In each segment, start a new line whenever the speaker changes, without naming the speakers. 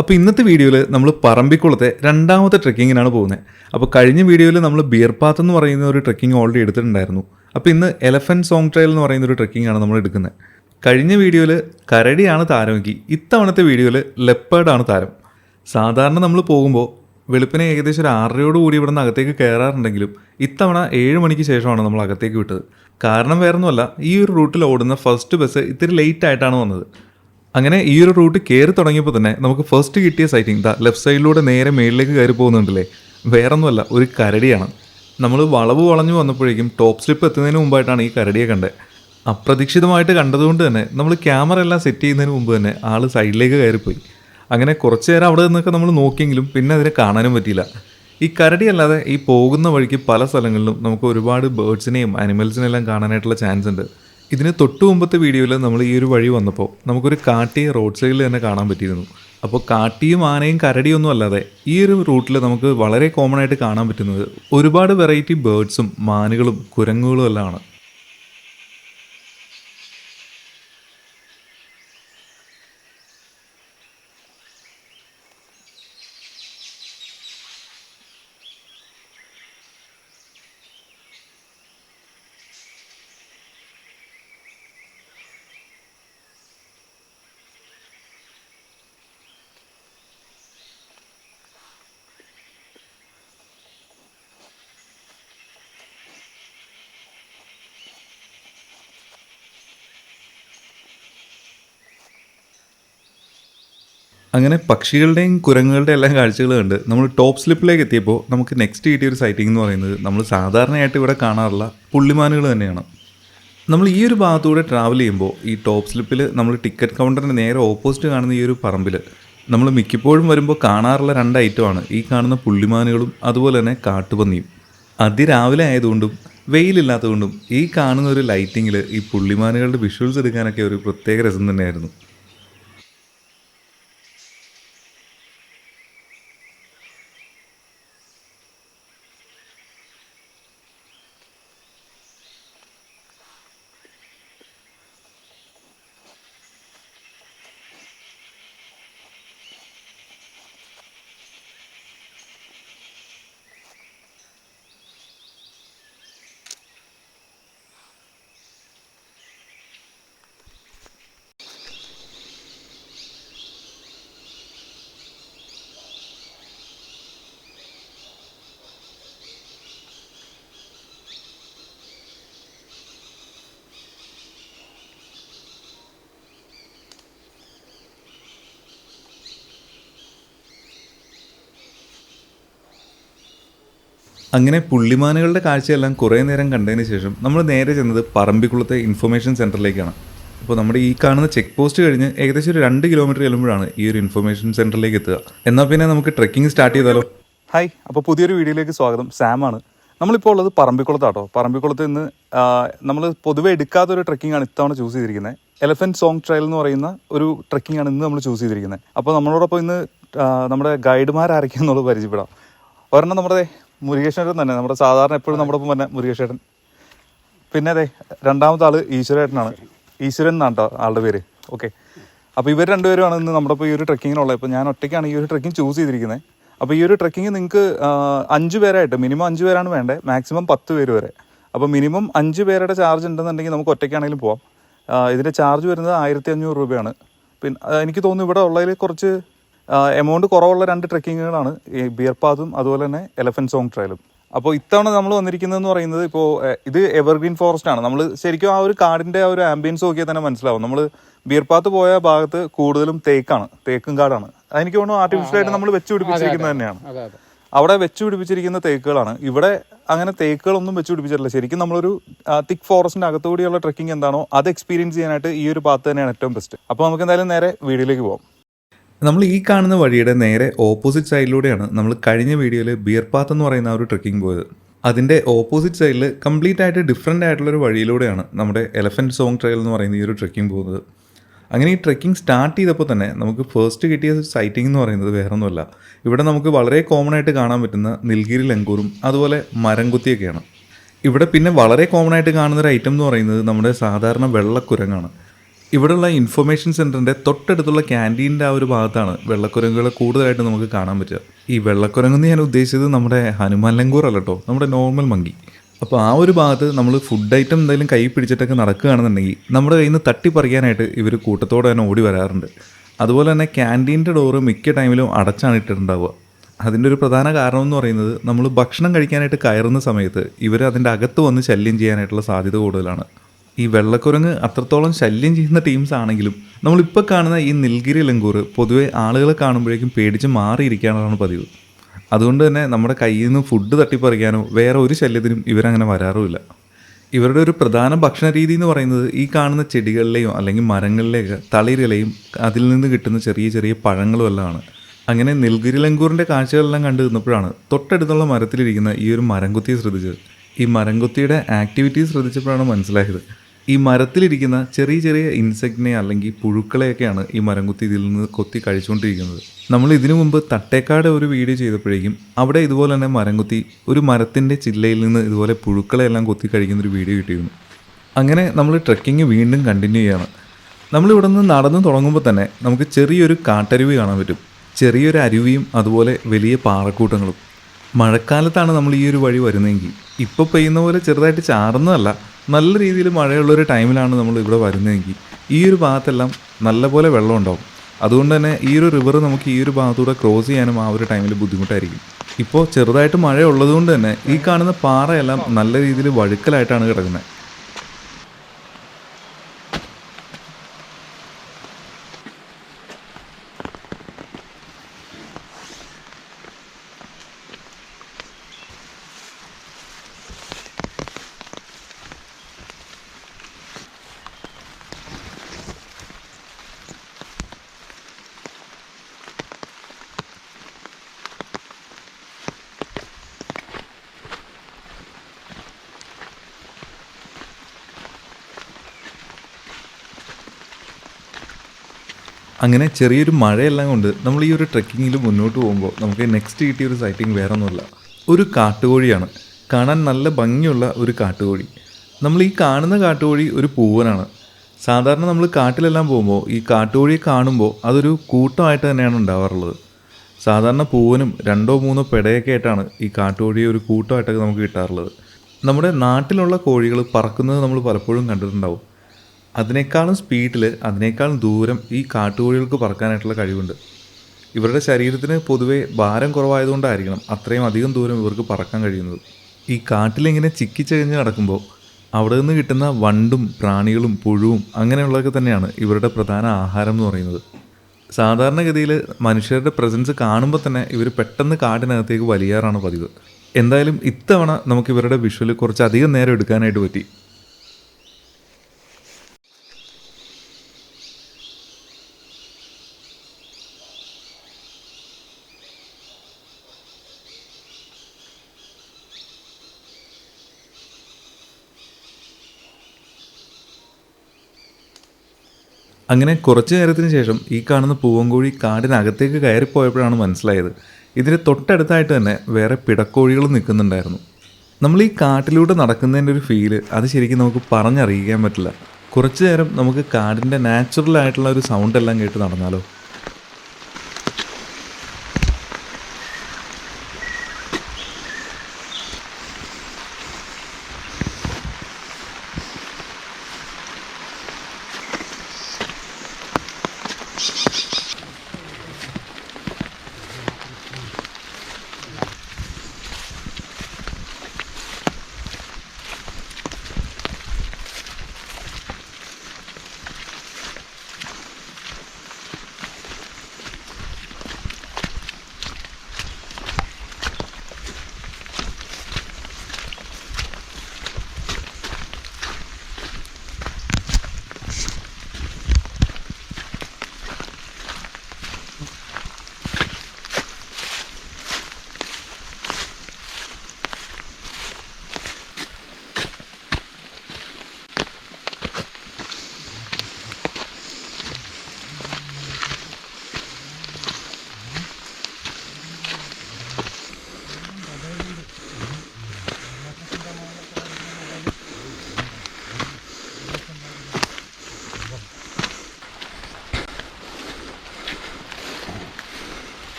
അപ്പോൾ ഇന്നത്തെ വീഡിയോയിൽ നമ്മൾ പറമ്പിക്കുളത്തെ രണ്ടാമത്തെ ട്രെക്കിങ്ങിനാണ് പോകുന്നത് അപ്പോൾ കഴിഞ്ഞ വീഡിയോയിൽ നമ്മൾ ബിയർപാത്ത് എന്ന് പറയുന്ന ഒരു ട്രെക്കിംഗ് ഓൾറെഡി എടുത്തിട്ടുണ്ടായിരുന്നു. അപ്പോൾ ഇന്ന് എലഫന്റ് സോങ് ട്രയൽ എന്ന് പറയുന്ന ഒരു ട്രെക്കിംഗ് ആണ് നമ്മൾ എടുക്കുന്നത് കഴിഞ്ഞ വീഡിയോയിൽ കരടിയാണ് താരമെങ്കിൽ ഇത്തവണത്തെ വീഡിയോയിൽ ലെപ്പേർഡാണ് താരം. സാധാരണ നമ്മൾ പോകുമ്പോൾ വെളുപ്പിനെ ഏകദേശം ഒരു ആറരയോട് കൂടി ഇവിടെ നിന്ന് അകത്തേക്ക് കയറാറുണ്ടെങ്കിലും ഇത്തവണ ഏഴ് മണിക്ക് ശേഷമാണ് നമ്മൾ അകത്തേക്ക് വിട്ടത്. കാരണം വേറൊന്നുമല്ല ഈ ഒരു റൂട്ടിൽ ഓടുന്ന ഫസ്റ്റ് ബസ് ഇത്തിരി ലേറ്റ് ആയിട്ടാണ് വന്നത്. അങ്ങനെ ഈ ഒരു റൂട്ട് കയറി തുടങ്ങിയപ്പോൾ തന്നെ നമുക്ക് ഫസ്റ്റ് കിട്ടിയ സൈറ്റിംഗ് ദാ ലെഫ്റ്റ് സൈഡിലൂടെ നേരെ മേളിലേക്ക് കയറി പോകുന്നുണ്ടല്ലേ? വേറൊന്നുമല്ല ഒരു കരടിയാണ്. നമ്മൾ വളവ് വളഞ്ഞു വന്നപ്പോഴേക്കും ടോപ്പ് സ്ലിപ്പ് എത്തുന്നതിന് മുമ്പായിട്ടാണ് ഈ കരടിയെ കണ്ടത്. അപ്രതീക്ഷിതമായിട്ട് കണ്ടതുകൊണ്ട് തന്നെ നമ്മൾ ക്യാമറ എല്ലാം സെറ്റ് ചെയ്യുന്നതിന് മുമ്പ് തന്നെ ആൾ സൈഡിലേക്ക് കയറിപ്പോയി. അങ്ങനെ കുറച്ച് നേരം അവിടെ നിന്നൊക്കെ നമ്മൾ നോക്കിയെങ്കിലും പിന്നെ അതിനെ കാണാനും പറ്റിയില്ല. ഈ കരടി അല്ലാതെ ഈ പോകുന്ന വഴിക്ക് പല സ്ഥലങ്ങളിലും നമുക്ക് ഒരുപാട് ബേർഡ്സിനെയും എല്ലാം കാണാനായിട്ടുള്ള ചാൻസ് ഉണ്ട്. ഇതിന് തൊട്ട് മുമ്പത്തെ വീഡിയോയിൽ നമ്മൾ ഈ ഒരു വഴി വന്നപ്പോൾ നമുക്കൊരു കാട്ടിയെ റോഡ് സൈഡിൽ തന്നെ കാണാൻ പറ്റിയിരുന്നു. അപ്പോൾ കാട്ടിയും ആനയും കരടിയും ഒന്നും അല്ലാതെ ഈ ഒരു റൂട്ടിൽ നമുക്ക് വളരെ കോമൺ ആയിട്ട് കാണാൻ പറ്റുന്നത് ഒരുപാട് വെറൈറ്റി ബേർഡ്സും മാനുകളും കുരങ്ങുകളും എല്ലാം ആണ്. അങ്ങനെ പക്ഷികളുടെയും കുരങ്ങുകളുടെയും എല്ലാം കാഴ്ചകൾ കണ്ട് നമ്മൾ ടോപ്പ് സ്ലിപ്പിലേക്ക് എത്തിയപ്പോൾ നമുക്ക് നെക്സ്റ്റ് കിട്ടിയ ഒരു സൈറ്റിംഗ് എന്ന് പറയുന്നത് നമ്മൾ സാധാരണയായിട്ട് ഇവിടെ കാണാറുള്ള പുള്ളിമാനുകൾ തന്നെയാണ്. നമ്മൾ ഈ ഒരു ഭാഗത്തൂടെ ട്രാവൽ ചെയ്യുമ്പോൾ ഈ ടോപ്പ് സ്ലിപ്പിൽ നമ്മൾ ടിക്കറ്റ് കൗണ്ടറിന് നേരെ ഓപ്പോസിറ്റ് കാണുന്ന ഈ ഒരു പറമ്പിൽ നമ്മൾ മിക്കപ്പോഴും വരുമ്പോൾ കാണാറുള്ള രണ്ട് ഐറ്റമാണ് ഈ കാണുന്ന പുള്ളിമാനുകളും അതുപോലെ തന്നെ കാട്ടുപന്നിയും. അതിരാവിലെ ആയതുകൊണ്ടും വെയിലില്ലാത്തതുകൊണ്ടും ഈ കാണുന്ന ഒരു ലൈറ്റിങ്ങിൽ ഈ പുള്ളിമാനുകളുടെ വിഷ്വൽസ് എടുക്കാനൊക്കെ ഒരു പ്രത്യേക രസം തന്നെയായിരുന്നു. അങ്ങനെ പുള്ളിമാനുകളുടെ കാഴ്ചയെല്ലാം കുറേ നേരം കണ്ടതിന് ശേഷം നമ്മൾ നേരെ ചെന്നത് പറമ്പിക്കുളത്തെ ഇൻഫർമേഷൻ സെന്ററിലേക്കാണ് അപ്പോൾ നമ്മുടെ ഈ കാണുന്ന ചെക്ക് പോസ്റ്റ് കഴിഞ്ഞ് ഏകദേശം ഒരു രണ്ട് കിലോമീറ്റർ ചെല്ലുമ്പോഴാണ് ഈ ഒരു ഇൻഫർമേഷൻ സെന്ററിലേക്ക് എത്തുക. എന്നാൽ പിന്നെ നമുക്ക് ട്രെക്കിംഗ് സ്റ്റാർട്ട് ചെയ്താലോ?
ഹായ് അപ്പോൾ പുതിയൊരു വീഡിയോയിലേക്ക് സ്വാഗതം. സാമാണ് നമ്മളിപ്പോൾ ഉള്ളത് പറമ്പിക്കുളത്താട്ടോ. പറമ്പിക്കുളത്ത് നിന്ന് നമ്മൾ പൊതുവെ എടുക്കാത്തൊരു ട്രക്കിംഗ് ആണ് ഇത്തവണ ചൂസ് ചെയ്തിരിക്കുന്നത് എലഫന്റ് സോങ് ട്രയൽ എന്ന് പറയുന്ന ഒരു ട്രക്കിംഗ് ആണ് ഇന്ന് നമ്മൾ ചൂസ് ചെയ്തിരിക്കുന്നത് അപ്പോൾ നമ്മളോടൊപ്പം ഇന്ന് നമ്മുടെ ഗൈഡുമാരായിരിക്കും എന്നുള്ളത് പരിചയപ്പെടാം. ഒരെണ്ണം നമ്മുടെ മുരുകേശ്വരൻ തന്നെ. നമ്മുടെ സാധാരണ എപ്പോഴും നമ്മുടെ ഒപ്പം തന്നെ മുരുകേശ്വരൻ പിന്നെ അതെ രണ്ടാമത്തെ ആൾ ഈശ്വരേട്ടനാണ്. ഈശ്വരൻ എന്നാണ് കേട്ടോ ആളുടെ പേര്. ഓക്കെ. അപ്പോൾ ഇവർ രണ്ടുപേരുമാണ് ഇന്ന് നമ്മുടെ ഇപ്പോൾ ഈ ഒരു ട്രക്കിങ്ങിനുള്ളത്. ഇപ്പോൾ ഞാൻ ഒറ്റയ്ക്കാണ് ഈ ഒരു ട്രക്കിംഗ് ചൂസ് ചെയ്തിരിക്കുന്നത് അപ്പോൾ ഈ ഒരു ട്രക്കിംഗ് നിങ്ങൾക്ക് അഞ്ച് പേരായിട്ട് മിനിമം അഞ്ച് പേരാണ് വേണ്ടത് മാക്സിമം പത്ത് പേര് വരെ. അപ്പോൾ മിനിമം അഞ്ച് പേരുടെ ചാർജ് ഉണ്ടെന്നുണ്ടെങ്കിൽ നമുക്ക് ഒറ്റയ്ക്കാണെങ്കിലും പോവാം. ഇതിന്റെ ചാർജ് വരുന്നത് ആയിരത്തി അഞ്ഞൂറ് രൂപയാണ്. പിന്നെ എനിക്ക് തോന്നുന്നു ഇവിടെ ഉള്ളതിൽ കുറച്ച് എമൗണ്ട് കുറവുള്ള രണ്ട് ട്രെക്കിങ്ങുകളാണ് ഈ ബിയർപാതും അതുപോലെ തന്നെ എലഫന്റ് സോങ് ട്രയലും അപ്പോൾ ഇത്തവണ നമ്മൾ വന്നിരിക്കുന്നതെന്ന് പറയുന്നത് ഇപ്പോൾ ഇത് എവർഗ്രീൻ ഫോറസ്റ്റ് ആണ്. നമ്മൾ ശരിക്കും ആ ഒരു കാടിന്റെ ആ ഒരു ആംബിയൻസ് നോക്കിയാൽ തന്നെ മനസ്സിലാവും. നമ്മൾ ബിയർപാത്ത് പോയ ഭാഗത്ത് കൂടുതലും തേക്കാണ്. തേക്കും കാടാണ്. അതെനിക്ക് തോന്നുന്നു ആർട്ടിഫിഷ്യലായിട്ട് നമ്മൾ വെച്ച് പിടിപ്പിച്ചിരിക്കുന്നത് തന്നെയാണ്. അവിടെ വെച്ച് പിടിപ്പിച്ചിരിക്കുന്ന തേക്കുകളാണ്. ഇവിടെ അങ്ങനെ തേക്കുകളൊന്നും വെച്ച് പിടിപ്പിച്ചിട്ടില്ല. ശരിക്കും നമ്മളൊരു തിക് ഫോറസ്റ്റിന്റെ അകത്തുകൂടിയുള്ള ട്രക്കിംഗ് എന്താണോ അത് എക്സ്പീരിയൻസ് ചെയ്യാനായിട്ട് ഈ ഒരു പാത്ത് തന്നെയാണ് ഏറ്റവും ബെസ്റ്റ് അപ്പോൾ നമുക്ക് എന്തായാലും നേരെ വീഡിയോയിലേക്ക് പോകാം
നമ്മൾ ഈ കാണുന്ന വഴിയുടെ നേരെ ഓപ്പോസിറ്റ് സൈഡിലൂടെയാണ് നമ്മൾ കഴിഞ്ഞ വീഡിയോയിൽ ബിയർ പാത്ത് എന്ന് പറയുന്ന ഒരു ട്രക്കിംഗ് പോയത്. അതിന്റെ ഓപ്പോസിറ്റ് സൈഡിൽ കംപ്ലീറ്റ് ആയിട്ട് ഡിഫറെന്റ് ആയിട്ടുള്ളൊരു വഴിയിലൂടെയാണ് നമ്മുടെ എലഫന്റ് സോങ് ട്രയൽ എന്ന് പറയുന്ന ഈ ഒരു ട്രക്കിംഗ് പോകുന്നത്. അങ്ങനെ ഈ ട്രക്കിംഗ് സ്റ്റാർട്ട് ചെയ്തപ്പോൾ തന്നെ നമുക്ക് ഫസ്റ്റ് കിട്ടിയ സൈറ്റിംഗ് എന്ന് പറയുന്നത് വേറൊന്നുമല്ല. ഇവിടെ നമുക്ക് വളരെ കോമൺ ആയിട്ട് കാണാൻ പറ്റുന്ന നിൽഗിരി ലങ്കൂറും അതുപോലെ മരംകുത്തിയൊക്കെയാണ്. ഇവിടെ പിന്നെ വളരെ കോമൺ ആയിട്ട് കാണുന്ന ഒരു ഐറ്റം എന്ന് പറയുന്നത് നമ്മുടെ സാധാരണ വെള്ളക്കുരങ്ങാണ്. ഇവിടെയുള്ള ഇൻഫർമേഷൻ സെന്ററിന്റെ തൊട്ടടുത്തുള്ള ക്യാന്റീന്റെ ആ ഒരു ഭാഗത്താണ് വെള്ളക്കുരങ്ങുകളെ കൂടുതലായിട്ട് നമുക്ക് കാണാൻ പറ്റുക. ഈ വെള്ളക്കുരങ്ങെന്ന് ഞാൻ ഉദ്ദേശിച്ചത് നമ്മുടെ ഹനുമാൻ ലങ്കൂർ അല്ല കേട്ടോ നമ്മുടെ നോർമൽ മങ്കി അപ്പോൾ ആ ഒരു ഭാഗത്ത് നമ്മൾ ഫുഡ് ഐറ്റം എന്തെങ്കിലും കൈ പിടിച്ചിട്ടൊക്കെ നടക്കുകയാണെന്നുണ്ടെങ്കിൽ നമ്മുടെ കയ്യിൽ നിന്ന് തട്ടിപ്പറിക്കാനായിട്ട് ഇവർ കൂട്ടത്തോടെ തന്നെ ഓടി വരാറുണ്ട്. അതുപോലെ തന്നെ ക്യാന്റീന്റെ ഡോറ് മിക്ക ടൈമിലും അടച്ചാണ് ഇട്ടിട്ടുണ്ടാവുക. അതിന്റെ ഒരു പ്രധാന കാരണം എന്ന് പറയുന്നത് നമ്മൾ ഭക്ഷണം കഴിക്കാനായിട്ട് കയറുന്ന സമയത്ത് ഇവർ അതിന്റെ അകത്ത് വന്ന് ശല്യം ചെയ്യാനായിട്ടുള്ള സാധ്യത കൂടുതലാണ്. ഈ വെള്ളക്കുരങ്ങ് അത്രത്തോളം ശല്യം ചെയ്യുന്ന ടീംസ് ആണെങ്കിലും നമ്മളിപ്പോൾ കാണുന്ന ഈ നിൽഗിരി ലങ്കൂർ പൊതുവെ ആളുകളെ കാണുമ്പോഴേക്കും പേടിച്ച് മാറിയിരിക്കാനാണ് പതിവ്. അതുകൊണ്ട് തന്നെ നമ്മുടെ കയ്യിൽ നിന്ന് ഫുഡ് തട്ടിപ്പറിക്കാനോ വേറെ ഒരു ശല്യത്തിനും ഇവരങ്ങനെ വരാറുമില്ല. ഇവരുടെ ഒരു പ്രധാന ഭക്ഷണ രീതി എന്ന് പറയുന്നത് ഈ കാണുന്ന ചെടികളിലെയോ അല്ലെങ്കിൽ മരങ്ങളിലെയൊക്കെ തളിരിലയും അതിൽ നിന്ന് കിട്ടുന്ന ചെറിയ ചെറിയ പഴങ്ങളും എല്ലാം ആണ്. അങ്ങനെ നിൽഗിരി ലങ്കൂറിന്റെ കാഴ്ചകളെല്ലാം കണ്ടു നിന്നപ്പോഴാണ് തൊട്ടടുത്തുള്ള മരത്തിലിരിക്കുന്ന ഈ ഒരു മരംകുത്തിയെ ശ്രദ്ധിച്ചത്. ഈ മരംകുത്തിയുടെ ആക്ടിവിറ്റീസ് ശ്രദ്ധിച്ചപ്പോഴാണ് മനസ്സിലായത്. ഈ മരത്തിലിരിക്കുന്ന ചെറിയ ചെറിയ ഇൻസെക്റ്റിനെ അല്ലെങ്കിൽ പുഴുക്കളെയൊക്കെയാണ് ഈ മരം കുത്തി ഇതിൽ നിന്ന് കൊത്തി കഴിച്ചുകൊണ്ടിരിക്കുന്നത്. നമ്മൾ ഇതിനു മുമ്പ് തട്ടേക്കാട് ഒരു വീഡിയോ ചെയ്തപ്പോഴേക്കും അവിടെ ഇതുപോലെ തന്നെ മരം കുത്തി ഒരു മരത്തിന്റെ ചില്ലയിൽ നിന്ന് ഇതുപോലെ പുഴുക്കളെല്ലാം കൊത്തി കഴിക്കുന്ന ഒരു വീഡിയോ കിട്ടിയിരുന്നു. അങ്ങനെ നമ്മൾ ട്രെക്കിംഗ് വീണ്ടും കണ്ടിന്യൂ ചെയ്യാണ്. നമ്മളിവിടെ നിന്ന് നടന്നു തുടങ്ങുമ്പോൾ തന്നെ നമുക്ക് ചെറിയൊരു കാട്ടരുവി കാണാൻ പറ്റും. ചെറിയൊരു അരുവിയും അതുപോലെ വലിയ പാറക്കൂട്ടങ്ങളും. മഴക്കാലത്താണ് നമ്മൾ ഈ ഒരു വഴി വരുന്നതെങ്കിൽ. ഇപ്പോൾ പെയ്യുന്ന പോലെ ചെറുതായിട്ട് ചാറുന്നതല്ല. നല്ല രീതിയിൽ മഴയുള്ളൊരു ടൈമിലാണ് നമ്മൾ ഇവിടെ വരുന്നതെങ്കിൽ. ഈ ഒരു ഭാഗത്തെല്ലാം നല്ലപോലെ വെള്ളം ഉണ്ടാവും. അതുകൊണ്ട് തന്നെ ഈ ഒരു റിവർ നമുക്ക് ഈ ഒരു ഭാഗത്തൂടെ ക്രോസ് ചെയ്യാനും ആ ഒരു ടൈമിൽ ബുദ്ധിമുട്ടായിരിക്കും. ഇപ്പോൾ ചെറുതായിട്ട് മഴയുള്ളതുകൊണ്ട് തന്നെ ഈ കാണുന്ന പാറയെല്ലാം നല്ല രീതിയിൽ വഴുക്കലായിട്ടാണ് കിടക്കുന്നത്. അങ്ങനെ ചെറിയൊരു മഴയെല്ലാം കൊണ്ട് നമ്മൾ ഈ ഒരു ട്രെക്കിങ്ങിൽ മുന്നോട്ട് പോകുമ്പോൾ നമുക്ക് നെക്സ്റ്റ് കിട്ടിയ ഒരു സൈറ്റിംഗ് വേറെ ഒന്നുമില്ല ഒരു കാട്ടുകോഴിയാണ്. കാണാൻ നല്ല ഭംഗിയുള്ള ഒരു കാട്ടുകോഴി. നമ്മൾ ഈ കാണുന്ന കാട്ടുകോഴി ഒരു പൂവനാണ്. സാധാരണ നമ്മൾ കാട്ടിലെല്ലാം പോകുമ്പോൾ ഈ കാട്ടുകോഴിയെ കാണുമ്പോൾ അതൊരു കൂട്ടമായിട്ട് തന്നെയാണ് ഉണ്ടാവാറുള്ളത്. സാധാരണ പൂവനും രണ്ടോ മൂന്നോ പെടയൊക്കെ ആയിട്ടാണ് ഈ കാട്ടുകോഴിയെ ഒരു കൂട്ടമായിട്ടൊക്കെ നമുക്ക് കിട്ടാറുള്ളത്. നമ്മുടെ നാട്ടിലുള്ള കോഴികൾ പറക്കുന്നത് നമ്മൾ പലപ്പോഴും കണ്ടിട്ടുണ്ടാവും. അതിനേക്കാളും സ്പീഡിൽ അതിനേക്കാളും ദൂരം ഈ കാട്ടുകോഴികൾക്ക് പറക്കാനായിട്ടുള്ള കഴിവുണ്ട്. ഇവരുടെ ശരീരത്തിന് പൊതുവെ ഭാരം കുറവായതുകൊണ്ടായിരിക്കണം അത്രയും അധികം ദൂരം ഇവർക്ക് പറക്കാൻ കഴിയുന്നത്. ഈ കാട്ടിലിങ്ങനെ ചിക്കിച്ചഴിഞ്ഞ് നടക്കുമ്പോൾ അവിടെ നിന്ന് കിട്ടുന്ന വണ്ടും പ്രാണികളും പുഴുവും അങ്ങനെയുള്ളതൊക്കെ തന്നെയാണ് ഇവരുടെ പ്രധാന ആഹാരം എന്ന് പറയുന്നത്. സാധാരണഗതിയിൽ മനുഷ്യരുടെ പ്രസൻസ് കാണുമ്പോൾ തന്നെ ഇവർ പെട്ടെന്ന് കാടിനകത്തേക്ക് വലിയാറാണ് പതിവ്. എന്തായാലും ഇത്തവണ നമുക്ക് ഇവരുടെ വിഷ്വൽ കുറച്ച് അധികം നേരം എടുക്കാനായിട്ട് പറ്റി. അങ്ങനെ കുറച്ചു നേരത്തിന് ശേഷം ഈ കാണുന്ന പൂവൻകോഴി കാടിനകത്തേക്ക് കയറിപ്പോയപ്പോഴാണ് മനസ്സിലായത്. ഇതിന് തൊട്ടടുത്തായിട്ട് തന്നെ വേറെ പിടക്കോഴികൾ നിൽക്കുന്നുണ്ടായിരുന്നു. നമ്മൾ ഈ കാട്ടിലൂടെ നടക്കുന്നതിന്റെ ഒരു ഫീൽ അത് ശരിക്കും നമുക്ക് പറഞ്ഞറിയിക്കാൻ പറ്റില്ല. കുറച്ചു നേരം നമുക്ക് കാടിന്റെ നാച്ചുറൽ ആയിട്ടുള്ള ഒരു സൗണ്ട് എല്ലാം കേട്ട് നടന്നാലോ?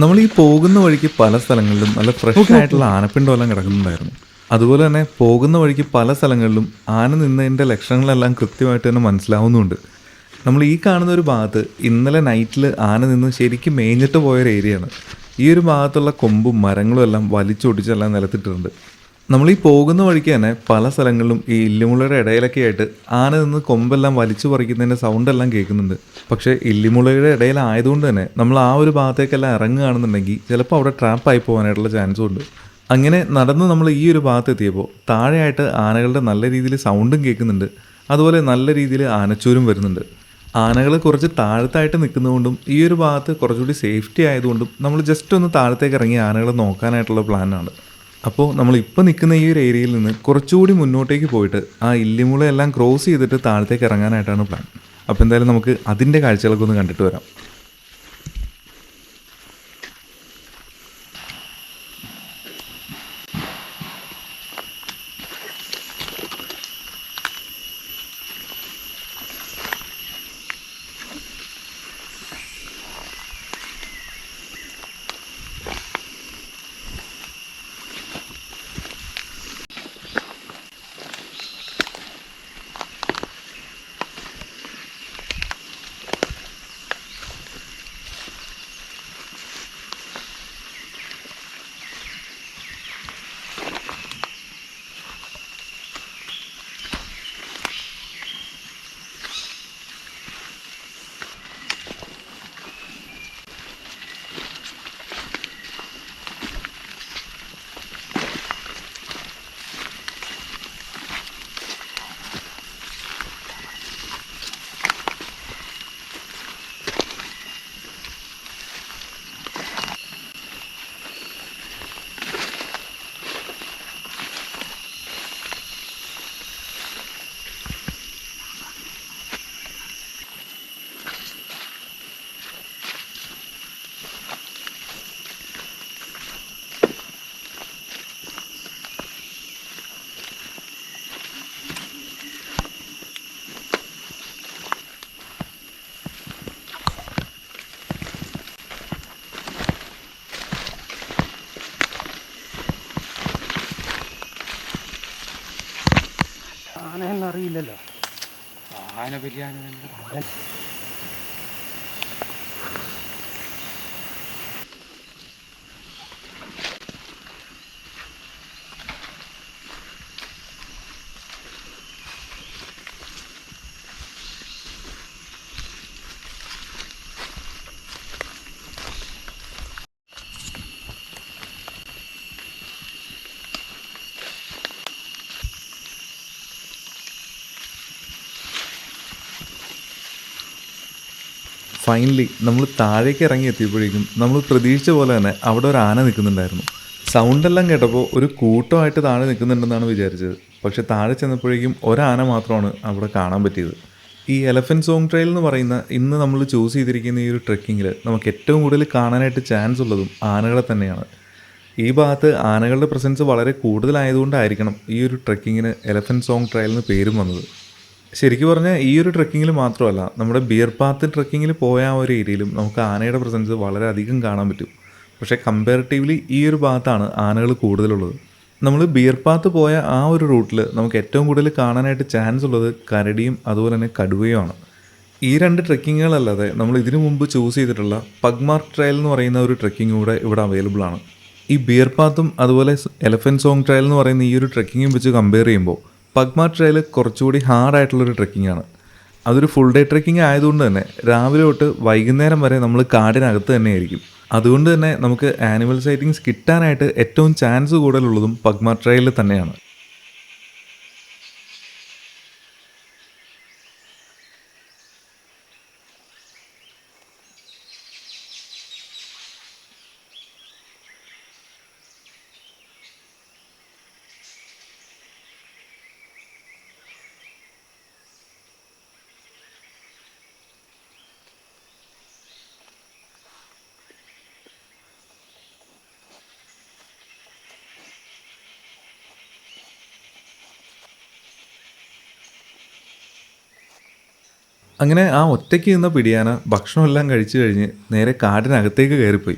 നമ്മൾ ഈ പോകുന്ന വഴിക്ക് പല സ്ഥലങ്ങളിലും നല്ല ഫ്രഷ് ആയിട്ടുള്ള ആനപ്പിണ്ടോലം കിടക്കുന്നുണ്ടായിരുന്നു. അതുപോലെ തന്നെ പോകുന്ന വഴിക്ക് പല സ്ഥലങ്ങളിലും ആന നിന്നതിന്റെ ലക്ഷണങ്ങളെല്ലാം കൃത്യമായിട്ട് തന്നെ മനസ്സിലാവുന്നുണ്ട്. നമ്മൾ ഈ കാണുന്ന ഒരു ഭാഗത്ത് ഇന്നലെ നൈറ്റിൽ ആന നിന്ന് ശരിക്കും മേഞ്ഞിട്ട് പോയൊരു ഏരിയയാണ് ഈ ഒരു ഭാഗത്തുള്ള കൊമ്പും മരങ്ങളും എല്ലാം വലിച്ചൊടിച്ചെല്ലാം നിലത്തിട്ടിട്ടുണ്ട് നമ്മൾ ഈ പോകുന്ന വഴിക്ക് തന്നെ പല സ്ഥലങ്ങളിലും ഈ ഇല്ലിമുളയുടെ ഇടയിലൊക്കെ ആയിട്ട് ആന നിന്ന് കൊമ്പെല്ലാം വലിച്ചു പറിക്കുന്നതിന്റെ സൗണ്ട് എല്ലാം കേൾക്കുന്നുണ്ട്. പക്ഷേ ഇല്ലിമുളയുടെ ഇടയിലായതുകൊണ്ട് തന്നെ നമ്മൾ ആ ഒരു ഭാഗത്തേക്കെല്ലാം ഇറങ്ങുകയാണെന്നുണ്ടെങ്കിൽ ചിലപ്പോൾ അവിടെ ട്രാപ്പായി പോകാനായിട്ടുള്ള ചാൻസും ഉണ്ട്. അങ്ങനെ നടന്ന് നമ്മൾ ഈ ഒരു ഭാഗത്ത് എത്തിയപ്പോൾ താഴെയായിട്ട് ആനകളുടെ നല്ല രീതിയിൽ സൗണ്ടും കേൾക്കുന്നുണ്ട്. അതുപോലെ നല്ല രീതിയിൽ ആനച്ചൂരും വരുന്നുണ്ട്. ആനകൾ കുറച്ച് താഴത്തായിട്ട് നിൽക്കുന്നതുകൊണ്ടും ഈ ഒരു ഭാഗത്ത് കുറച്ചുകൂടി സേഫ്റ്റി ആയതുകൊണ്ടും നമ്മൾ ജസ്റ്റ് ഒന്ന് താഴത്തേക്ക് ഇറങ്ങി ആനകളെ നോക്കാനായിട്ടുള്ള പ്ലാനാണ് അപ്പോൾ നമ്മൾ ഇപ്പോൾ നിൽക്കുന്ന ഈ ഒരു ഏരിയയിൽ നിന്ന് കുറച്ചുകൂടി മുന്നോട്ടേക്ക് പോയിട്ട് ആ ഇല്ലിമുളയെല്ലാം ക്രോസ് ചെയ്തിട്ട് താഴത്തേക്ക് ഇറങ്ങാനായിട്ടാണ് പ്ലാൻ അപ്പോൾ എന്തായാലും നമുക്ക് അതിന്റെ കാഴ്ചകളൊക്കെ ഒന്ന് കണ്ടിട്ട് വരാം.
ആന വലിയ ആന തന്നെ
ഫൈനലി നമ്മൾ താഴേക്ക് ഇറങ്ങി എത്തിയപ്പോഴേക്കും നമ്മൾ പ്രതീക്ഷിച്ച പോലെ തന്നെ അവിടെ ഒരു ആന നിൽക്കുന്നുണ്ടായിരുന്നു. സൗണ്ടെല്ലാം കേട്ടപ്പോൾ ഒരു കൂട്ടമായിട്ട് താഴെ നിൽക്കുന്നുണ്ടെന്നാണ് വിചാരിച്ചത്. പക്ഷെ താഴെ ചെന്നപ്പോഴേക്കും ഒരാന മാത്രമാണ് അവിടെ കാണാൻ പറ്റിയത്. ഈ എലഫന്റ് സോങ് ട്രെയിൽ എന്ന് പറയുന്ന ഇന്ന് നമ്മൾ ചൂസ് ചെയ്തിരിക്കുന്ന ഈ ഒരു ട്രെക്കിങ്ങിൽ നമുക്ക് ഏറ്റവും കൂടുതൽ കാണാനായിട്ട് ചാൻസ് ഉള്ളതും ആനകളെ തന്നെയാണ്. ഈ ഭാഗത്ത് ആനകളുടെ പ്രസൻസ് വളരെ കൂടുതലായതുകൊണ്ടായിരിക്കണം ഈ ഒരു ട്രെക്കിങ്ങിന് എലഫന്റ് സോങ് ട്രയൽ എന്ന് പേരും വന്നത്. ശരിക്കും പറഞ്ഞാൽ ഈ ഒരു ട്രക്കിങ്ങിൽ മാത്രമല്ല നമ്മുടെ ബിയർ പാത്ത് ട്രക്കിങ്ങിൽ പോയ ആ ഒരു ഏരിയയിലും നമുക്ക് ആനയുടെ പ്രസൻസ് വളരെ അധികം കാണാൻ പറ്റും. പക്ഷേ കമ്പാരിറ്റീവ്ലി ഈ ഒരു ഭാഗത്താണ് ആനകൾ കൂടുതലുള്ളത്. നമ്മൾ ബിയർ പാത്ത് പോയ ആ ഒരു റൂട്ടിൽ നമുക്ക് ഏറ്റവും കൂടുതൽ കാണാനായിട്ട് ചാൻസ് ഉള്ളത് കരടിയും അതുപോലെ തന്നെ കടുവയുമാണ്. ഈ രണ്ട് ട്രെക്കിങ്ങുകളല്ലാതെ നമ്മൾ ഇതിനു മുമ്പ് ചൂസ് ചെയ്തിട്ടുള്ള പഗ്മാർക്ക് ട്രയൽ എന്ന് പറയുന്ന ഒരു ട്രെക്കിംഗ് കൂടെ ഇവിടെ അവൈലബിൾ ആണ്. ഈ ബിയർ പാത്തും അതുപോലെ എലഫന്റ് സോങ് ട്രയൽ എന്ന് പറയുന്ന ഈ ഒരു ട്രെക്കിങ്ങും വെച്ച് കമ്പയർ ചെയ്യുമ്പോൾ പഗ്മാർ ട്രെയിൽ കുറച്ചുകൂടി ഹാർഡായിട്ടുള്ളൊരു ട്രെക്കിംഗ് ആണ്. അതൊരു ഫുൾ ഡേ ട്രക്കിംഗ് ആയതുകൊണ്ട് തന്നെ രാവിലെ തൊട്ട് വൈകുന്നേരം വരെ നമ്മൾ കാടിനകത്ത് തന്നെയായിരിക്കും. അതുകൊണ്ട് തന്നെ നമുക്ക് ആനിമൽ സൈറ്റിങ്സ് കിട്ടാനായിട്ട് ഏറ്റവും ചാൻസ് കൂടുതലുള്ളതും പഗ്മാർ ട്രയലിൽ തന്നെയാണ്. അങ്ങനെ ആ ഒറ്റയ്ക്ക് നിന്ന പിടിയാന ഭക്ഷണമെല്ലാം കഴിച്ചു കഴിഞ്ഞ് നേരെ കാടിനകത്തേക്ക് കയറിപ്പോയി.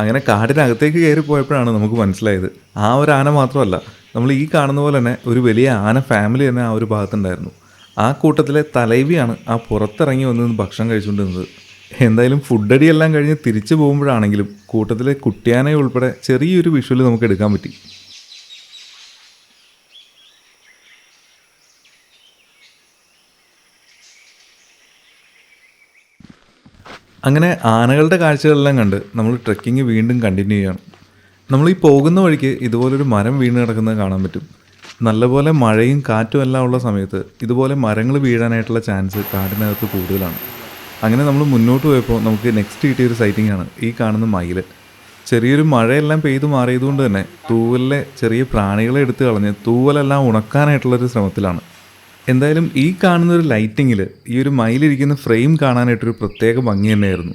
അങ്ങനെ കാടിനകത്തേക്ക് കയറി പോയപ്പോഴാണ് നമുക്ക് മനസ്സിലായത്. ആ ഒരു ആന മാത്രമല്ല നമ്മൾ ഈ കാണുന്ന പോലെ തന്നെ ഒരു വലിയ ആന ഫാമിലി തന്നെ ആ ഒരു ഭാഗത്തുണ്ടായിരുന്നു. ആ കൂട്ടത്തിലെ തലൈവിയാണ് ആ പുറത്തിറങ്ങി വന്ന് ഭക്ഷണം കഴിച്ചുകൊണ്ടിരുന്നത്. എന്തായാലും ഫുഡടിയെല്ലാം കഴിഞ്ഞ് തിരിച്ചു പോകുമ്പോഴാണെങ്കിലും കൂട്ടത്തിലെ കുട്ടിയാനെ ഉൾപ്പെടെ ചെറിയൊരു വിഷ്വൽ നമുക്ക് എടുക്കാൻ പറ്റി. അങ്ങനെ ആനകളുടെ കാഴ്ചകളെല്ലാം കണ്ട് നമ്മൾ ട്രെക്കിംഗ് വീണ്ടും കണ്ടിന്യൂ ചെയ്യണം. നമ്മൾ ഈ പോകുന്ന വഴിക്ക് ഇതുപോലൊരു മരം വീണ് കിടക്കുന്നത് കാണാൻ പറ്റും. നല്ലപോലെ മഴയും കാറ്റും എല്ലാം ഉള്ള സമയത്ത് ഇതുപോലെ മരങ്ങൾ വീഴാനായിട്ടുള്ള ചാൻസ് കാടിനകത്ത് കൂടുതലാണ്. അങ്ങനെ നമ്മൾ മുന്നോട്ട് പോയപ്പോൾ നമുക്ക് നെക്സ്റ്റ് കിട്ടിയൊരു സൈറ്റിംഗ് ആണ് ഈ കാണുന്ന മയിൽ. ചെറിയൊരു മഴയെല്ലാം പെയ്തു മാറിയതുകൊണ്ട് തന്നെ തൂവലിലെ ചെറിയ പ്രാണികളെ എടുത്തു കളഞ്ഞ് തൂവലെല്ലാം ഉണക്കാനായിട്ടുള്ളൊരു ശ്രമത്തിലാണ്. എന്തായാലും ഈ കാണുന്ന ഒരു ലൈറ്റിങ്ങിൽ ഈ ഒരു മയിലിരിക്കുന്ന ഫ്രെയിം കാണാനായിട്ടൊരു പ്രത്യേക ഭംഗി തന്നെയായിരുന്നു.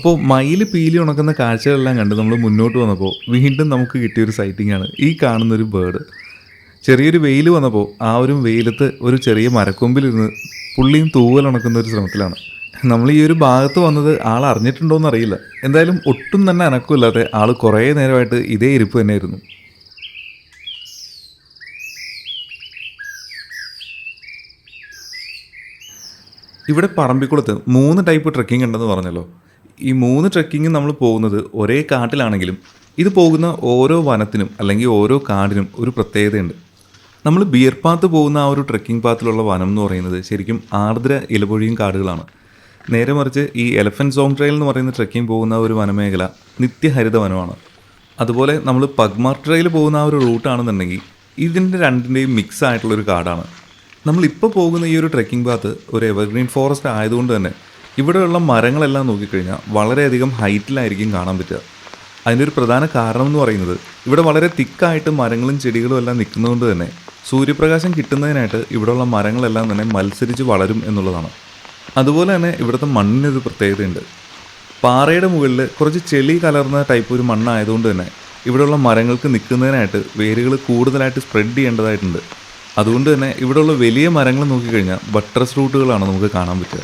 അപ്പോൾ മയിൽ പീലി ഉണക്കുന്ന കാഴ്ചകളെല്ലാം കണ്ട് നമ്മൾ മുന്നോട്ട് വന്നപ്പോൾ വീണ്ടും നമുക്ക് കിട്ടിയൊരു സൈറ്റിംഗ് ആണ് ഈ കാണുന്നൊരു ബേർഡ് ചെറിയൊരു വെയിൽ വന്നപ്പോൾ ആ ഒരു വെയിലത്ത് ഒരു ചെറിയ മരക്കൊമ്പിലിരുന്ന് പുള്ളിയും തൂവൽ ഉണക്കുന്ന ഒരു ശ്രമത്തിലാണ്. നമ്മൾ ഈ ഒരു ഭാഗത്ത് വന്നത് ആൾ അറിഞ്ഞിട്ടുണ്ടോ എന്നറിയില്ല. എന്തായാലും ഒട്ടും തന്നെ അനക്കമില്ലാതെ ആൾ കുറേ നേരമായിട്ട് ഇതേ ഇരിപ്പ് തന്നെയായിരുന്നു. ഇവിടെ പറമ്പിക്കുളത്ത് മൂന്ന് ടൈപ്പ് ട്രക്കിംഗ് ഉണ്ടെന്ന് പറഞ്ഞല്ലോ. ഈ മൂന്ന് ട്രെക്കിങ്ങും നമ്മൾ പോകുന്നത് ഒരേ കാട്ടിലാണെങ്കിലും ഇത് പോകുന്ന ഓരോ വനത്തിനും അല്ലെങ്കിൽ ഓരോ കാടിനും ഒരു പ്രത്യേകതയുണ്ട്. നമ്മൾ ബിയർ പാത്ത് പോകുന്ന ആ ഒരു ട്രക്കിംഗ് പാത്തിലുള്ള വനം എന്ന് പറയുന്നത് ശരിക്കും ആർദ്ര ഇലപൊഴിയും കാടുകളാണ്. നേരെ മറിച്ച് ഈ എലഫന്റ് സോങ് ട്രെയിൽ എന്ന് പറയുന്ന ട്രക്കിംഗ് പോകുന്ന ഒരു വനമേഖല നിത്യഹരിത വനമാണ്. അതുപോലെ നമ്മൾ പഗ്മാർ ട്രെയിൽ പോകുന്ന ആ ഒരു റൂട്ടാണെന്നുണ്ടെങ്കിൽ ഇതിന്റെ രണ്ടിന്റെയും മിക്സ് ആയിട്ടുള്ളൊരു കാടാണ്. നമ്മളിപ്പോൾ പോകുന്ന ഈ ഒരു ട്രക്കിംഗ് പാത്ത് ഒരു എവർഗ്രീൻ ഫോറസ്റ്റ് ആയതുകൊണ്ട് തന്നെ ഇവിടെയുള്ള മരങ്ങളെല്ലാം നോക്കിക്കഴിഞ്ഞാൽ വളരെയധികം ഹൈറ്റിലായിരിക്കും കാണാൻ പറ്റുക. അതിന്റെ ഒരു പ്രധാന കാരണം എന്ന് പറയുന്നത് ഇവിടെ വളരെ തിക്കായിട്ട് മരങ്ങളും ചെടികളും എല്ലാം നിൽക്കുന്നതുകൊണ്ട് തന്നെ സൂര്യപ്രകാശം കിട്ടുന്നതിനായിട്ട് ഇവിടെയുള്ള മരങ്ങളെല്ലാം തന്നെ മത്സരിച്ച് വളരും എന്നുള്ളതാണ്. അതുപോലെ തന്നെ ഇവിടുത്തെ മണ്ണിനൊരു പ്രത്യേകതയുണ്ട്. പാറയുടെ മുകളിൽ കുറച്ച് ചെളി കലർന്ന ടൈപ്പ് ഒരു മണ്ണായതുകൊണ്ട് തന്നെ ഇവിടെയുള്ള മരങ്ങൾക്ക് നിൽക്കുന്നതിനായിട്ട് വേരുകൾ കൂടുതലായിട്ട് സ്പ്രെഡ് ചെയ്യേണ്ടതായിട്ടുണ്ട്. അതുകൊണ്ട് തന്നെ ഇവിടെയുള്ള വലിയ മരങ്ങൾ നോക്കിക്കഴിഞ്ഞാൽ ബട്ടർ റൂട്ടുകളാണ് നമുക്ക് കാണാൻ പറ്റുക.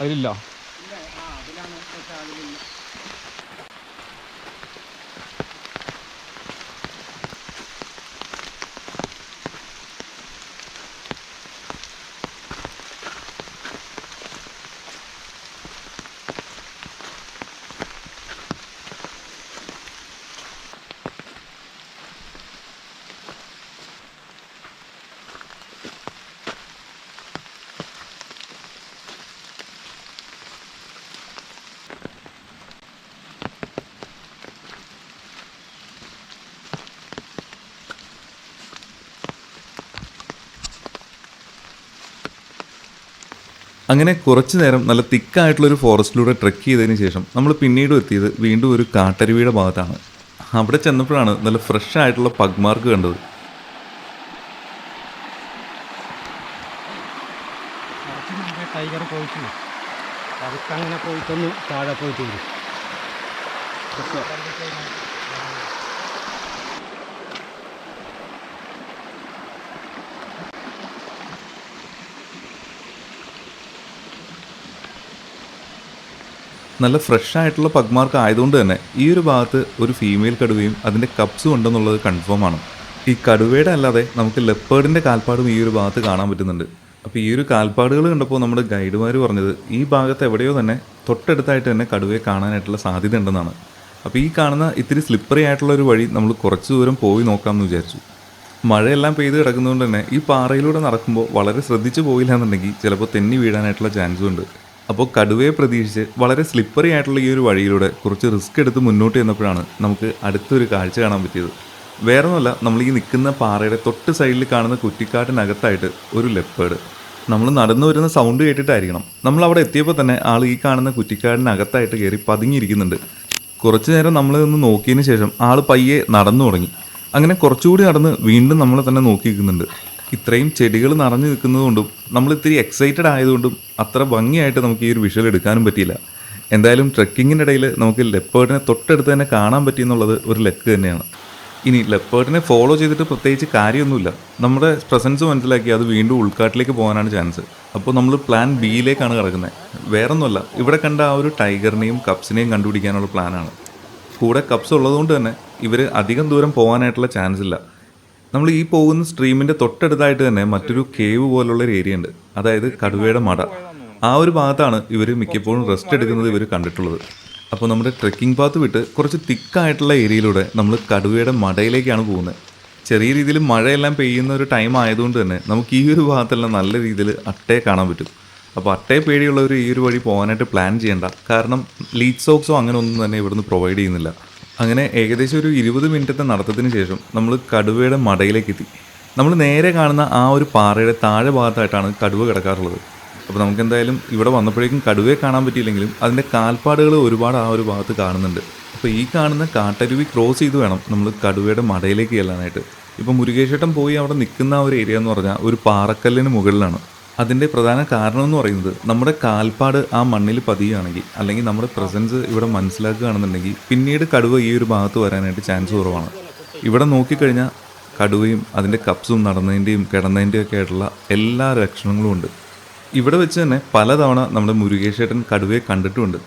അതിലില്ല.
അങ്ങനെ കുറച്ചു നേരം നല്ല തിക്കായിട്ടുള്ളൊരു ഫോറസ്റ്റിലൂടെ ട്രെക്ക് ചെയ്തതിന് ശേഷം നമ്മൾ പിന്നീട് എത്തിയത് വീണ്ടും ഒരു കാട്ടരുവിയുടെ ഭാഗത്താണ്. അവിടെ ചെന്നപ്പോഴാണ് നല്ല ഫ്രഷ് ആയിട്ടുള്ള പഗ്മാർക്ക് കണ്ടത്.
ടൈഗർ പോയിട്ട് അതൊക്കെ അങ്ങനെ പോയിട്ടൊന്ന് താഴെ പോയിട്ട് വരും
നല്ല ഫ്രഷ് ആയിട്ടുള്ള പഗ്മാർക്ക് ആയതുകൊണ്ട് തന്നെ ഈ ഒരു ഭാഗത്ത് ഒരു ഫീമെയിൽ കടുവയും അതിന്റെ കപ്സും ഉണ്ടെന്നുള്ളത് കൺഫേം ആണ്. ഈ കടുവയുടെ അല്ലാതെ നമുക്ക് ലെപ്പേർഡിന്റെ കാൽപ്പാടും ഈ ഒരു ഭാഗത്ത് കാണാൻ പറ്റുന്നുണ്ട്. അപ്പോൾ ഈ ഒരു കാൽപ്പാടുകൾ കണ്ടപ്പോൾ നമ്മുടെ ഗൈഡുമാർ പറഞ്ഞത് ഈ ഭാഗത്ത് എവിടെയോ തന്നെ തൊട്ടടുത്തായിട്ട് തന്നെ കടുവയെ കാണാനായിട്ടുള്ള സാധ്യത ഉണ്ടെന്നാണ്. അപ്പോൾ ഈ കാണുന്ന ഇത്തിരി സ്ലിപ്പറി ആയിട്ടുള്ള ഒരു വഴി നമ്മൾ കുറച്ച് ദൂരം പോയി നോക്കാമെന്ന് വിചാരിച്ചു. മഴയെല്ലാം പെയ്ത് കിടക്കുന്നതുകൊണ്ട് തന്നെ ഈ പാറയിലൂടെ നടക്കുമ്പോൾ വളരെ ശ്രദ്ധിച്ചു പോയില്ല എന്നുണ്ടെങ്കിൽ ചിലപ്പോൾ തെന്നി വീഴാനായിട്ടുള്ള ചാൻസും ഉണ്ട്. അപ്പോൾ കടുവയെ പ്രതീക്ഷിച്ച് വളരെ സ്ലിപ്പറി ആയിട്ടുള്ള ഈ ഒരു വഴിയിലൂടെ കുറച്ച് റിസ്ക് എടുത്ത് മുന്നോട്ട് ചെന്നപ്പോഴാണ് നമുക്ക് അടുത്തൊരു കാഴ്ച കാണാൻ പറ്റിയത്. വേറെ ഒന്നുമല്ല നമ്മൾ ഈ നിൽക്കുന്ന പാറയുടെ തൊട്ട് സൈഡിൽ കാണുന്ന കുറ്റിക്കാട്ടിനകത്തായിട്ട് ഒരു ലെപ്പേഡ് നമ്മൾ നടന്നു വരുന്ന സൗണ്ട് കേട്ടിട്ടായിരിക്കണം. നമ്മൾ അവിടെ എത്തിയപ്പോൾ തന്നെ ആൾ ഈ കാണുന്ന കുറ്റിക്കാടിനകത്തായിട്ട് കയറി പതുങ്ങിയിരിക്കുന്നുണ്ട്. കുറച്ചു നേരം നമ്മൾ ഒന്ന് നോക്കിയതിന് ശേഷം ആൾ പയ്യെ നടന്നു തുടങ്ങി. അങ്ങനെ കുറച്ചുകൂടി നടന്ന് വീണ്ടും നമ്മളെ തന്നെ നോക്കി നിൽക്കുന്നുണ്ട് ഇത്രയും ചെടികൾ നിറഞ്ഞു നിൽക്കുന്നതുകൊണ്ടും നമ്മൾ ഇത്തിരി എക്സൈറ്റഡ് ആയതുകൊണ്ടും അത്ര ഭംഗിയായിട്ട് നമുക്ക് ഈ ഒരു വിഷ്വൽ എടുക്കാനും പറ്റിയില്ല. എന്തായാലും ട്രക്കിങ്ങിന്റെ ഇടയിൽ നമുക്ക് ലെപ്പേർഡിനെ തൊട്ടടുത്ത് തന്നെ കാണാൻ പറ്റിയെന്നുള്ളത് ഒരു ലക്ക് തന്നെയാണ്. ഇനി ലെപ്പേർഡിനെ ഫോളോ ചെയ്തിട്ട് പ്രത്യേകിച്ച് കാര്യമൊന്നുമില്ല. നമ്മുടെ പ്രസൻസ് മനസ്സിലാക്കി അത് വീണ്ടും ഉൾക്കാട്ടിലേക്ക് പോകാനാണ് ചാൻസ് അപ്പോൾ നമ്മൾ പ്ലാൻ ബിയിലേക്കാണ് കിടക്കുന്നത് വേറൊന്നുമല്ല ഇവിടെ കണ്ട ആ ഒരു ടൈഗറിനെയും കപ്സിനെയും കണ്ടുപിടിക്കാനുള്ള പ്ലാനാണ് കൂടെ കപ്സ് ഉള്ളതുകൊണ്ട് തന്നെ ഇവർ അധികം ദൂരം പോകാനായിട്ടുള്ള ചാൻസ് ഇല്ല. നമ്മൾ ഈ പോകുന്ന സ്ട്രീമിന്റെ തൊട്ടടുത്തായിട്ട് തന്നെ മറ്റൊരു കേവ് പോലുള്ള ഒരു ഏരിയ ഉണ്ട്. അതായത് കടുവയുടെ മട. ആ ഒരു ഭാഗത്താണ് ഇവർ മിക്കപ്പോഴും റെസ്റ്റ് എടുക്കുന്നത് ഇവർ കണ്ടിട്ടുള്ളത്. അപ്പോൾ നമ്മുടെ ട്രെക്കിംഗ് പാത്ത് വിട്ട് കുറച്ച് തിക്കായിട്ടുള്ള ഏരിയയിലൂടെ നമ്മൾ കടുവയുടെ മടയിലേക്കാണ് പോകുന്നത്. ചെറിയ രീതിയിൽ മഴയെല്ലാം പെയ്യുന്ന ഒരു ടൈം ആയതുകൊണ്ട് തന്നെ നമുക്ക് ഈ ഒരു ഭാഗത്തെല്ലാം നല്ല രീതിയിൽ അട്ടയെ കാണാൻ പറ്റും. അപ്പോൾ അട്ടയെ പേടിയുള്ളവർ ഈ ഒരു വഴി പോകാനായിട്ട് പ്ലാൻ ചെയ്യേണ്ട. കാരണം ലീച്ച് സോക്സോ അങ്ങനെ ഒന്നും തന്നെ ഇവിടുന്ന് പ്രൊവൈഡ് ചെയ്യുന്നില്ല. അങ്ങനെ ഏകദേശം ഒരു ഇരുപത് മിനിറ്റത്തെ നടത്തത്തിന് ശേഷം നമ്മൾ കടുവയുടെ മടയിലേക്ക് എത്തി നമ്മൾ നേരെ കാണുന്ന ആ ഒരു പാറയുടെ താഴെ ഭാഗത്തായിട്ടാണ് കടുവ കിടക്കാറുള്ളത്. അപ്പോൾ നമുക്ക് എന്തായാലും ഇവിടെ വന്നപ്പോഴേക്കും കടുവയെ കാണാൻ പറ്റിയില്ലെങ്കിലും അതിന്റെ കാൽപ്പാടുകൾ ഒരുപാട് ആ ഒരു ഭാഗത്ത് കാണുന്നുണ്ട്. അപ്പോൾ ഈ കാണുന്ന കാട്ടരുവി ക്രോസ് ചെയ്ത് വേണം നമ്മൾ കടുവയുടെ മടയിലേക്ക് ചെല്ലാനായിട്ട്. ഇപ്പോൾ മുരുകേശ്വട്ടം പോയി അവിടെ നിൽക്കുന്ന ഒരു ഏരിയ എന്ന് പറഞ്ഞാൽ ഒരു പാറക്കല്ലിന് മുകളിലാണ്. അതിന്റെ പ്രധാന കാരണം എന്ന് പറയുന്നത് നമ്മുടെ കാൽപ്പാട് ആ മണ്ണിൽ പതിയുകയാണെങ്കിൽ അല്ലെങ്കിൽ നമ്മുടെ പ്രസൻസ് ഇവിടെ മനസ്സിലാക്കുകയാണെന്നുണ്ടെങ്കിൽ പിന്നീട് കടുവ ഈ ഒരു ഭാഗത്ത് വരാനായിട്ട് ചാൻസ് കുറവാണ്. ഇവിടെ നോക്കിക്കഴിഞ്ഞാൽ കടുവയും അതിന്റെ കപ്സും നടന്നതിന്റെയും കിടന്നതിന്റെയും ഒക്കെ ആയിട്ടുള്ള എല്ലാ ലക്ഷണങ്ങളും ഉണ്ട്. ഇവിടെ വെച്ച് തന്നെ പലതവണ നമ്മുടെ മുരുകേശേട്ടൻ കടുവയെ കണ്ടിട്ടുമുണ്ട്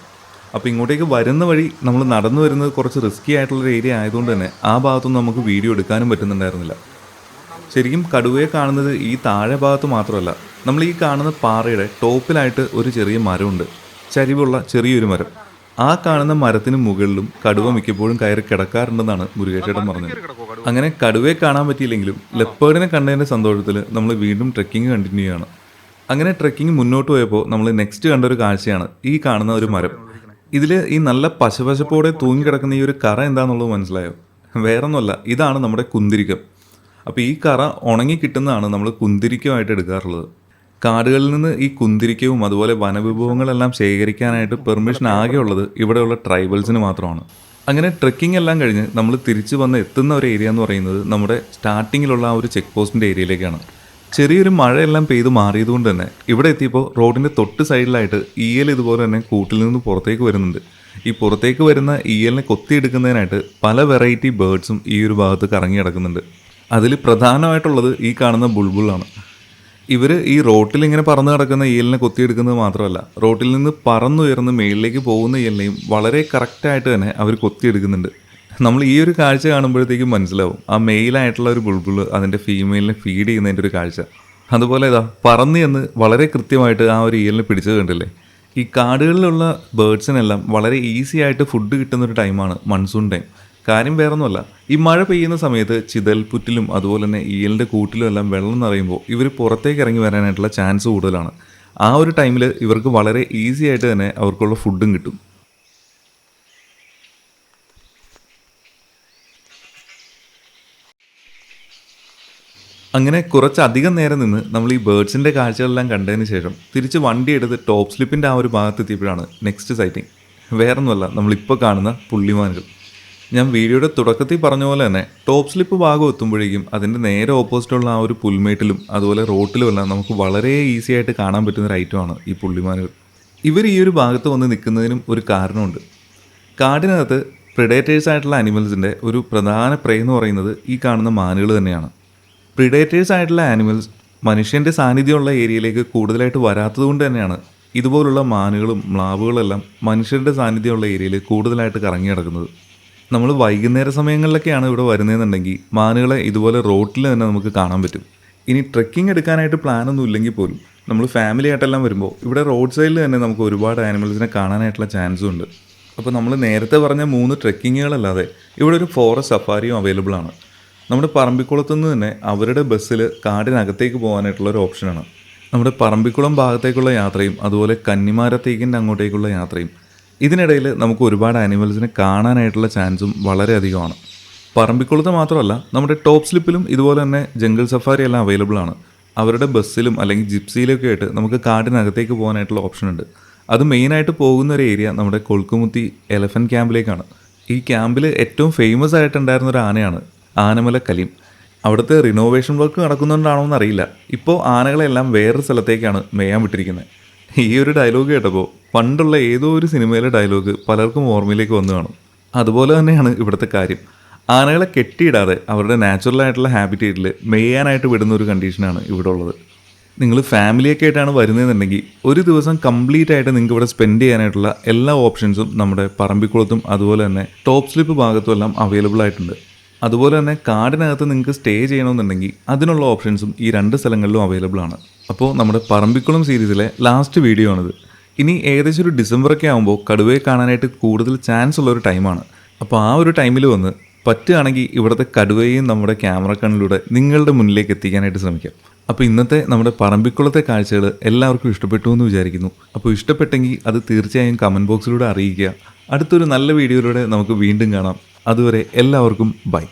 അപ്പോൾ ഇങ്ങോട്ടേക്ക് വരുന്ന വഴി നമ്മൾ നടന്നു വരുന്നത് കുറച്ച് റിസ്ക്കി ആയിട്ടുള്ളൊരു ഏരിയ ആയതുകൊണ്ട് തന്നെ ആ ഭാഗത്തൊന്നും നമുക്ക് വീഡിയോ എടുക്കാനും പറ്റുന്നുണ്ടായിരുന്നില്ല. ശരിക്കും കടുവയെ കാണുന്നത് ഈ താഴെ ഭാഗത്ത് മാത്രമല്ല. നമ്മൾ ഈ കാണുന്ന പാറയുടെ ടോപ്പിലായിട്ട് ഒരു ചെറിയ മരമുണ്ട്. ചരിവുള്ള ചെറിയൊരു മരം. ആ കാണുന്ന മരത്തിന് മുകളിലും കടുവ മിക്കപ്പോഴും കയറി കിടക്കാറുണ്ടെന്നാണ് മുരുകേശേട്ടൻ പറഞ്ഞത്. അങ്ങനെ കടുവയെ കാണാൻ പറ്റിയില്ലെങ്കിലും ലെപ്പേർഡിനെ കണ്ടതിന്റെ സന്തോഷത്തിൽ നമ്മൾ വീണ്ടും ട്രെക്കിംഗ് കണ്ടിന്യൂ ചെയ്യാണ്. അങ്ങനെ ട്രെക്കിംഗ് മുന്നോട്ട് പോയപ്പോൾ നമ്മൾ നെക്സ്റ്റ് കണ്ട ഒരു കാഴ്ചയാണ് ഈ കാണുന്ന ഒരു മരം. ഇതിൽ ഈ നല്ല പശപശപ്പോടെ തൂങ്ങിക്കിടക്കുന്ന ഈ ഒരു കറ എന്താണെന്നുള്ളത് മനസ്സിലായോ? വേറൊന്നുമല്ല ഇതാണ് നമ്മുടെ കുന്തിരിക്കം. അപ്പോൾ ഈ കറ ഉണങ്ങി കിട്ടുന്നതാണ് നമ്മൾ കുന്തിരിക്കമായിട്ട് എടുക്കാറുള്ളത്. കാടുകളിൽ നിന്ന് ഈ കുന്തിരിക്കവും അതുപോലെ വനവിഭവങ്ങളെല്ലാം ശേഖരിക്കാനായിട്ട് പെർമിഷൻ ആകെയുള്ളത് ഇവിടെയുള്ള ട്രൈബൽസിന് മാത്രമാണ്. അങ്ങനെ ട്രെക്കിംഗ് എല്ലാം കഴിഞ്ഞ് നമ്മൾ തിരിച്ചു വന്ന് എത്തുന്ന ഒരു ഏരിയ എന്ന് പറയുന്നത് നമ്മുടെ സ്റ്റാർട്ടിങ്ങിലുള്ള ആ ഒരു ചെക്ക് പോസ്റ്റിന്റെ ഏരിയയിലേക്കാണ് ചെറിയൊരു മഴയെല്ലാം പെയ്ത് മാറിയതുകൊണ്ട് തന്നെ ഇവിടെ എത്തിയപ്പോൾ റോഡിന്റെ തൊട്ട് സൈഡിലായിട്ട് ഈയൽ ഇതുപോലെ തന്നെ കൂട്ടിൽ നിന്ന് പുറത്തേക്ക് വരുന്നുണ്ട്. ഈ പുറത്തേക്ക് വരുന്ന ഈയലിനെ കൊത്തിയെടുക്കുന്നതിനായിട്ട് പല വെറൈറ്റി ബേർഡ്സും ഈ ഒരു ഭാഗത്ത് കറങ്ങി കിടക്കുന്നുണ്ട് അതിൽ പ്രധാനമായിട്ടുള്ളത് ഈ കാണുന്ന ബുൾബുളാണ്. ഇവർ ഈ റോട്ടിൽ ഇങ്ങനെ പറന്ന് കിടക്കുന്ന ഇയലിനെ കൊത്തിയെടുക്കുന്നത് മാത്രമല്ല റോട്ടിൽ നിന്ന് പറന്നുയർന്ന് മേളിലേക്ക് പോകുന്ന ഇയലിനെയും വളരെ കറക്റ്റായിട്ട് തന്നെ അവർ കൊത്തിയെടുക്കുന്നുണ്ട്. നമ്മൾ ഈ ഒരു കാഴ്ച കാണുമ്പോഴത്തേക്കും മനസ്സിലാവും ആ മെയിലായിട്ടുള്ള ഒരു ബുൾബുൾ അതിന്റെ ഫീമെയിലിനെ ഫീഡ് ചെയ്യുന്നതിന്റെ ഒരു കാഴ്ച. അതുപോലെ ഇതാ പറന്ന് എന്ന് വളരെ കൃത്യമായിട്ട് ആ ഒരു ഇയലിനെ പിടിച്ചത് കണ്ടില്ലേ? ഈ കാടുകളിലുള്ള ബേർഡ്സിനെല്ലാം വളരെ ഈസി ആയിട്ട് ഫുഡ് കിട്ടുന്ന ഒരു ടൈമാണ് മൺസൂൺ ടൈം കാര്യം വേറൊന്നുമല്ല. ഈ മഴ പെയ്യുന്ന സമയത്ത് ചിതൽപുറ്റിലും അതുപോലെ തന്നെ ഈയലിന്റെ കൂട്ടിലും എല്ലാം വെള്ളം നിറയുമ്പോൾ ഇവർ പുറത്തേക്ക് ഇറങ്ങി വരാനായിട്ടുള്ള ചാൻസ് കൂടുതലാണ്. ആ ഒരു ടൈമിൽ ഇവർക്ക് വളരെ ഈസി ആയിട്ട് തന്നെ അവർക്കുള്ള ഫുഡും കിട്ടും. അങ്ങനെ കുറച്ചധികം നേരം നിന്ന് നമ്മൾ ഈ ബേർഡ്സിന്റെ കാഴ്ചകളെല്ലാം കണ്ടതിന് ശേഷം തിരിച്ച് വണ്ടി എടുത്ത് ടോപ്പ് സ്ലിപ്പിന്റെ ആ ഒരു ഭാഗത്ത് എത്തിയപ്പോഴാണ് നെക്സ്റ്റ് സൈറ്റിംഗ് വേറൊന്നുമല്ല നമ്മളിപ്പോൾ കാണുന്ന പുള്ളിമാനുകൾ. ഞാൻ വീഡിയോയുടെ തുടക്കത്തിൽ പറഞ്ഞ പോലെ തന്നെ ടോപ്പ് സ്ലിപ്പ് ഭാഗം എത്തുമ്പോഴേക്കും അതിന്റെ നേരെ ഓപ്പോസിറ്റുള്ള ആ ഒരു പുൽമേട്ടിലും അതുപോലെ റോട്ടിലും എല്ലാം നമുക്ക് വളരെ ഈസി ആയിട്ട് കാണാൻ പറ്റുന്ന ഒരു ഐറ്റമാണ് ഈ പുള്ളിമാനുകൾ ഇവർ ഈ ഒരു ഭാഗത്ത് വന്ന് നിൽക്കുന്നതിനും ഒരു കാരണമുണ്ട്. കാടിനകത്ത് പ്രിഡേറ്റേഴ്സ് ആയിട്ടുള്ള അനിമൽസിന്റെ ഒരു പ്രധാന പ്രേ എന്ന് പറയുന്നത് ഈ കാണുന്ന മാനുകൾ തന്നെയാണ്. പ്രിഡേറ്റേഴ്സ് ആയിട്ടുള്ള ആനിമൽസ് മനുഷ്യന്റെ സാന്നിധ്യമുള്ള ഏരിയയിലേക്ക് കൂടുതലായിട്ട് വരാത്തത് കൊണ്ട് തന്നെയാണ് ഇതുപോലുള്ള മാനുകളും മ്ലാവുകളെല്ലാം മനുഷ്യരുടെ സാന്നിധ്യമുള്ള ഏരിയയിൽ കൂടുതലായിട്ട് കറങ്ങി നടക്കുന്നത്. നമ്മൾ വൈകുന്നേര സമയങ്ങളിലൊക്കെയാണ് ഇവിടെ വരുന്നതെന്നുണ്ടെങ്കിൽ മാനുകളെ ഇതുപോലെ റോട്ടിൽ തന്നെ നമുക്ക് കാണാൻ പറ്റും. ഇനി ട്രെക്കിംഗ് എടുക്കാനായിട്ട് പ്ലാനൊന്നും ഇല്ലെങ്കിൽ പോലും നമ്മൾ ഫാമിലി ആയിട്ടെല്ലാം വരുമ്പോൾ ഇവിടെ റോഡ് സൈഡിൽ തന്നെ നമുക്ക് ഒരുപാട് ആനിമൽസിനെ കാണാനായിട്ടുള്ള ചാൻസും ഉണ്ട്. അപ്പോൾ നമ്മൾ നേരത്തെ പറഞ്ഞ മൂന്ന് ട്രെക്കിങ്ങുകളല്ലാതെ ഇവിടെ ഒരു ഫോറസ്റ്റ് സഫാരിയും അവൈലബിൾ ആണ്. നമ്മുടെ പറമ്പിക്കുളത്തു നിന്ന് തന്നെ അവരുടെ ബസ്സിൽ കാടിനകത്തേക്ക് പോകാനായിട്ടുള്ള ഒരു ഓപ്ഷനാണ് നമ്മുടെ പറമ്പിക്കുളം ഭാഗത്തേക്കുള്ള യാത്രയും അതുപോലെ കന്നിമാരത്തേക്കിന്റെ അങ്ങോട്ടേക്കുള്ള യാത്രയും ഇതിനിടയിൽ നമുക്ക് ഒരുപാട് ആനിമൽസിനെ കാണാനായിട്ടുള്ള ചാൻസും വളരെയധികമാണ് പറമ്പിക്കുളത്ത് മാത്രമല്ല നമ്മുടെ ടോപ്പ് സ്ലിപ്പിലും ഇതുപോലെ തന്നെ ജംഗിൾ സഫാരി എല്ലാം അവൈലബിൾ ആണ്. അവരുടെ ബസ്സിലും അല്ലെങ്കിൽ ജിപ്സിയിലൊക്കെ ആയിട്ട് നമുക്ക് കാടിനകത്തേക്ക് പോകാനായിട്ടുള്ള ഓപ്ഷൻ ഉണ്ട്. അത് മെയിനായിട്ട് പോകുന്ന ഒരു ഏരിയ നമ്മുടെ കൊൽക്കുമുത്തി എലഫന്റ് ക്യാമ്പിലേക്കാണ് ഈ ക്യാമ്പിൽ ഏറ്റവും ഫേമസ് ആയിട്ടുണ്ടായിരുന്ന ഒരു ആനയാണ് ആനമല കലീം. അവിടുത്തെ റിനോവേഷൻ വർക്ക് നടക്കുന്നുണ്ടാണോ എന്നറിയില്ല. ഇപ്പോൾ ആനകളെല്ലാം വേറൊരു സ്ഥലത്തേക്കാണ് മേയാൻ വിട്ടിരിക്കുന്നത് ഈ ഒരു ഡയലോഗ് കേട്ടപ്പോൾ പണ്ടുള്ള ഏതോ ഒരു സിനിമയിലെ ഡയലോഗ് പലർക്കും ഓർമ്മയിലേക്ക് വന്നു കാണും. അതുപോലെ തന്നെയാണ് ഇവിടുത്തെ കാര്യം. ആനകളെ കെട്ടിയിടാതെ അവരുടെ നാച്ചുറൽ ആയിട്ടുള്ള ഹാബിറ്റേറ്റിൽ മെയ്യാനായിട്ട് വിടുന്ന ഒരു കണ്ടീഷനാണ് ഇവിടെ ഉള്ളത്. നിങ്ങൾ ഫാമിലിയൊക്കെ ആയിട്ടാണ് വരുന്നതെന്നുണ്ടെങ്കിൽ ഒരു ദിവസം കംപ്ലീറ്റ് ആയിട്ട് നിങ്ങൾക്ക് ഇവിടെ സ്പെൻഡ് ചെയ്യാനായിട്ടുള്ള എല്ലാ ഓപ്ഷൻസും നമ്മുടെ പറമ്പിക്കുളത്തും അതുപോലെ തന്നെ ടോപ്പ് സ്ലിപ്പ് ഭാഗത്തും എല്ലാം അവൈലബിൾ ആയിട്ടുണ്ട്. അതുപോലെ തന്നെ കാടിനകത്ത് നിങ്ങൾക്ക് സ്റ്റേ ചെയ്യണമെന്നുണ്ടെങ്കിൽ അതിനുള്ള ഓപ്ഷൻസും ഈ രണ്ട് സ്ഥലങ്ങളിലും അവൈലബിൾ ആണ്. അപ്പോൾ നമ്മുടെ പറമ്പിക്കുളം സീരീസിലെ ലാസ്റ്റ് വീഡിയോ ആണിത്. ഇനി ഏകദേശം ഒരു ഡിസംബറൊക്കെ ആകുമ്പോൾ കടുവയെ കാണാനായിട്ട് കൂടുതൽ ചാൻസ് ഉള്ള ഒരു ടൈമാണ് അപ്പോൾ ആ ഒരു ടൈമിൽ വന്ന് പറ്റുകയാണെങ്കിൽ ഇവിടുത്തെ കടുവയും നമ്മുടെ ക്യാമറ കണ്ണിലൂടെ നിങ്ങളുടെ മുന്നിലേക്ക് എത്തിക്കാനായിട്ട് ശ്രമിക്കാം. അപ്പോൾ ഇന്നത്തെ നമ്മുടെ പറമ്പിക്കുളത്തെ കാഴ്ചകൾ എല്ലാവർക്കും ഇഷ്ടപ്പെട്ടു എന്ന് വിചാരിക്കുന്നു. അപ്പോൾ ഇഷ്ടപ്പെട്ടെങ്കിൽ അത് തീർച്ചയായും കമന്റ് ബോക്സിലൂടെ അറിയിക്കുക. അടുത്തൊരു നല്ല വീഡിയോയിലൂടെ നമുക്ക് വീണ്ടും കാണാം. അതുവരെ എല്ലാവർക്കും ബൈ